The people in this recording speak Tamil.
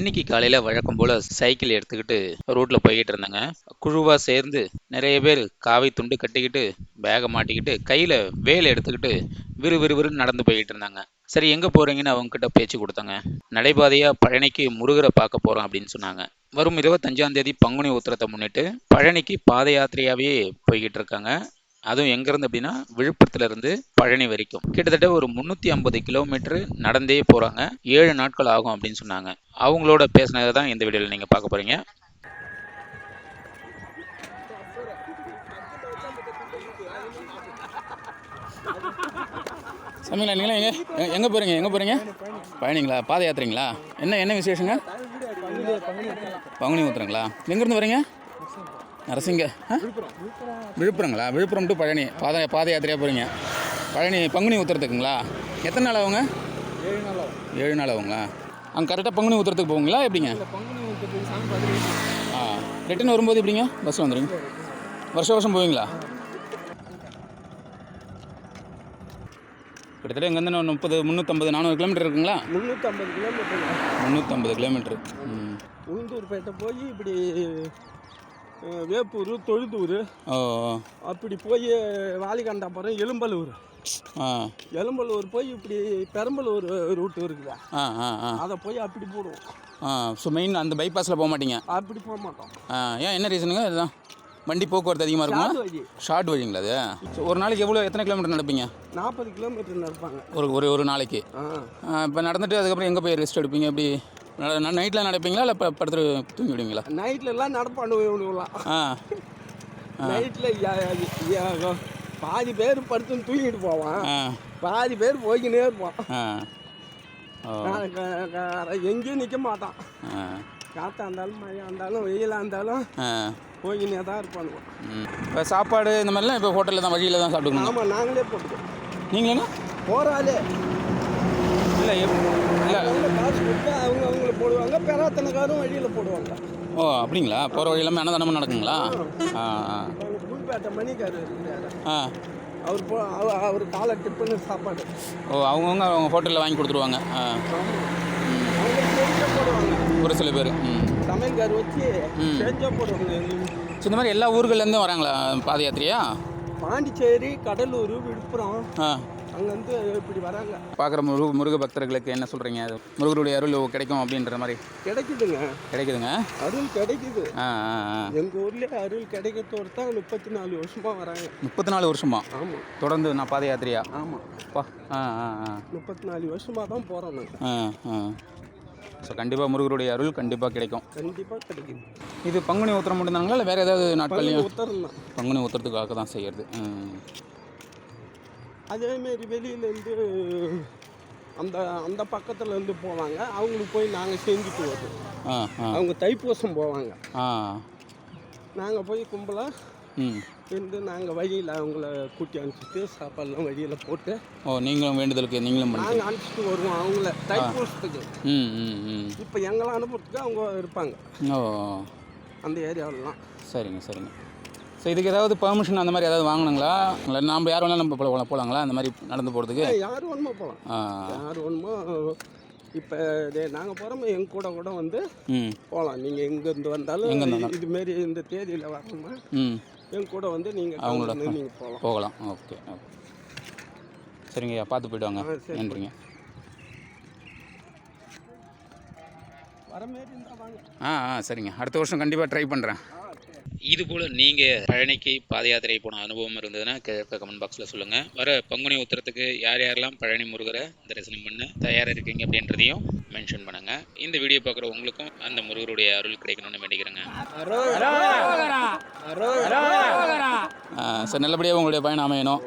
இன்னைக்கு காலையில வழக்கம் போல சைக்கிள் எடுத்துக்கிட்டு ரோட்ல போய்கிட்டு இருந்தேங்க. குழுவா சேர்ந்து நிறைய பேர் காவி துண்டு கட்டிக்கிட்டு பேகை மாட்டிக்கிட்டு கையில வேலை எடுத்துக்கிட்டு விறு விறு நடந்து போய்கிட்டு இருந்தாங்க. சரி எங்க போறீங்கன்னு அவங்க கிட்ட பேச்சு கொடுத்தாங்க. நடைபாதையா பழனிக்கு முருகரை பார்க்க போறோம் அப்படின்னு சொன்னாங்க. வரும் இருபத்தஞ்சாம் தேதி பங்குனி உத்திரத்தை முன்னிட்டு பழனிக்கு பாத யாத்திரையாவே போய்கிட்டு இருக்காங்க. அதுவும் எங்கேருந்து அப்படின்னா விழுப்புரத்துலேருந்து பழனி வரைக்கும். கிட்டத்தட்ட ஒரு முந்நூற்றி ஐம்பது கிலோமீட்டர் நடந்தே போகிறாங்க ஏழு நாட்கள் ஆகும் அப்படின்னு சொன்னாங்க. அவங்களோட பேசினதை தான் இந்த வீடியோவில் நீங்கள் பார்க்க போகிறீங்க சமையலா நீங்களா எங்கே எங்கே போகிறீங்க எங்கே போகிறீங்க பழனிங்களா? பாத யாத்திரைங்களா? என்ன என்ன விசேஷங்க? பங்குனி ஊத்துறங்களா? எங்கேருந்து வரீங்க? நரசிங்க. விழுப்புரங்களா? விழுப்புரம் டு பழனி. பாத பாத யாத்திரையாக போகிறீங்க பழனி பங்குனி ஊத்துறதுக்குங்களா? எத்தனை நாள் ஆகுங்க? ஏழு நாள் ஆகும். ஏழு நாள் ஆகுங்களா? அங்கே கரெக்டாக பங்குனி ஊத்துறதுக்கு போவீங்களா எப்படிங்க? ஆ. ரிட்டன் வரும்போது எப்படிங்க? பஸ்ஸில் வந்துடுங்க வருஷம் வருஷம் போவீங்களா? கிட்டத்தட்ட இங்கேருந்து இன்னும் முப்பது முந்நூற்றம்பது நானூறு கிலோமீட்டர் இருக்குங்களா? முந்நூற்றம்பது கிலோமீட்டர் முந்நூற்றம்பது கிலோமீட்டர் ம். உளுந்தூர்பேட்டை போய் இப்படி வேப்பூர் தொழுதூர். அப்படி போய் வாலிகண்டாபுரம் எலும்பலூர் எலும்பலூர் போய் இப்படி பெரம்பலூர் ரூட்டு இருக்குதா. ஆ ஆ ஆ. அதை போய் அப்படி போடுவோம். ஆ ஸோ மெயின் அந்த பைபாஸில் போக மாட்டீங்க? அப்படி போக மாட்டோம். ஆ ஏன் என்ன ரீசனுங்க இதுதான். வண்டி போக்குவரத்து அதிகமாக இருக்குமா? ஷார்ட் வழிங்களா அது ஒரு நாளைக்கு எவ்வளோ எத்தனை கிலோமீட்டர் நடப்பீங்க? நாற்பது கிலோமீட்டர் நடப்பாங்க. ஒரு ஒரு ஒரு நாளைக்கு. இப்போ நடந்துட்டு அதுக்கப்புறம் எங்கே போய் ரெஸ்ட் எடுப்பீங்க? எப்படி? நைட்டில் நடப்பீங்களா? இல்லை இப்போ படுத்துட்டு தூங்கி விடுவீங்களா? நைட்லலாம் நடப்பாண்டு இவனுங்களாம் ஆ. நைட்டில் பாதி பேர் படுத்துன்னு தூங்கிட்டு போவான். பாதி பேர் போய்க்கினே இருப்பான். எங்கேயும் நிற்க மாட்டான். காற்றா இருந்தாலும் மழையாக இருந்தாலும் வெயிலாக இருந்தாலும் ஆ. போய்க்கினே தான் இருப்பானுங்க. ம். இப்போ சாப்பாடு இந்த மாதிரிலாம் இப்போ ஹோட்டலில் தான் வழியில் தான் சாப்பிட்டுக்கணும்? ஆமாம் நாங்களே போட்டுக்கோம் நீங்கள் என்ன? போகிறாலே இல்லை இல்லை அவங்க காசு கொடுத்து அவங்க அவங்கள போடுவாங்க பெறாத்தனக்காரும் வழியில் போடுவாங்க. ஓ அப்படிங்களா? போகிற வழி எல்லாமே அன்னதானமும் நடக்குங்களா? ஆ மணிக்கார் அவர் போ அவ- அவர் காலை டிஃபனு சாப்பாடு. ஓ அவங்கவுங்க அவங்க ஹோட்டலில் வாங்கி கொடுத்துருவாங்க. ஆ. ஒரு சில பேர். ம். சமையல்கார் வச்சு செஞ்சே போடுவாங்க. இந்த மாதிரி எல்லா ஊர்கள்லேருந்தும் வராங்களா பாத யாத்திரையா? பாண்டிச்சேரி கடலூர் விழுப்புரம். ஆ. அங்கேருந்து இப்படி வராங்க. பார்க்குற முருக முருக பக்தர்களுக்கு என்ன சொல்கிறீங்க முருகருடைய அருள் கிடைக்கும் அப்படின்ற மாதிரி. கிடைக்குதுங்க. கிடைக்குதுங்க? அருள் கிடைக்குது. எங்கள் ஊர்லேயே அருள் கிடைக்கிறதோடு தான் முப்பத்தி நாலு வருஷமாக வராங்க. முப்பத்தி நாலு வருஷமா? ஆமாம் தொடர்ந்து நான் பாத யாத்திரையா ஆமாம் பா ஆ ஆ. முப்பத்தி நாலு வருஷமாக தான் போகிறோம் நாங்கள் ஆ ஆ. ஸோ கண்டிப்பாக முருகருடைய அருள் கண்டிப்பாக கிடைக்கும். கண்டிப்பாக கிடைக்குது. இது பங்குனி உத்திரம் மட்டும்தாங்களா இல்லை வேறு ஏதாவது நாட்கள்லையும்? உத்தரம் பங்குனி உத்திரத்துக்காக தான் செய்கிறது அதேமாரி வெளியிலேருந்து அந்த அந்த பக்கத்துல இருந்து போவாங்க. அவங்களுக்கு போய் நாங்கள் செஞ்சுட்டு வருவோம். அவங்க தைப்பூசம் போவாங்க. நாங்கள் போய் கும்பலாக இருந்து நாங்கள் வழியில் அவங்கள கூட்டி அனுப்பிச்சிட்டு சாப்பாடுலாம் வழியில் போட்டு ஓ நீங்களும் வேண்டுதலுக்கு நீங்களும் நாங்கள் அனுப்பிச்சிட்டு வருவோம் அவங்கள தைப்பூசத்துக்கு. இப்போ எங்களை அனுப்புறதுக்கு அவங்க இருப்பாங்க. ஓ. அந்த ஏரியாவிலலாம். சரிங்க சரிங்க. ஸோ இதுக்கு ஏதாவது பெர்மிஷன் அந்த மாதிரி ஏதாவது வாங்கணுங்களா? இல்லை நாம் யார் வேணாலும் நம்ம போல போகலாங்களா அந்த மாதிரி நடந்து போகிறதுக்கு யார் வேணுமோ போகலாம் யார் வேணுமோ இப்போ நாங்கள் போகிறோம் எங்க கூட கூட வந்து ம். போகலாம் நீங்கள் எங்கேருந்து வந்தாலும். இதுமாரி இந்த தேதியில் வரணுமா? ம். எங்க கூட வந்து நீங்கள் அவங்களோட நீங்கள் போகலாம் போகலாம். Okay okay. சரிங்கய்யா பார்த்து போயிட்டு வாங்க. ஆ, சரி. நன்றிங்க. ஆ ஆ சரிங்க. அடுத்த வருஷம் கண்டிப்பாக ட்ரை பண்ணுறேன் இது போல் நீங்கள் பழனிக்கு பாத யாத்திரை போன அனுபவம் இருந்ததுன்னா கிழக்க கமெண்ட் பாக்ஸில் சொல்லுங்கள் வர பங்குனி உத்திரத்துக்கு யார் யாரெல்லாம் பழனி முருகரை தரிசனம் பண்ண தயாராக இருக்கீங்க அப்படின்றதையும் மென்ஷன் பண்ணுங்கள் இந்த வீடியோ பார்க்குற உங்களுக்கும் அந்த முருகருடைய அருள் கிடைக்கணும்னு வேண்டிக்கிறேங்க. சார் நல்லபடியாக உங்களுடைய பயணம் அமையணும்.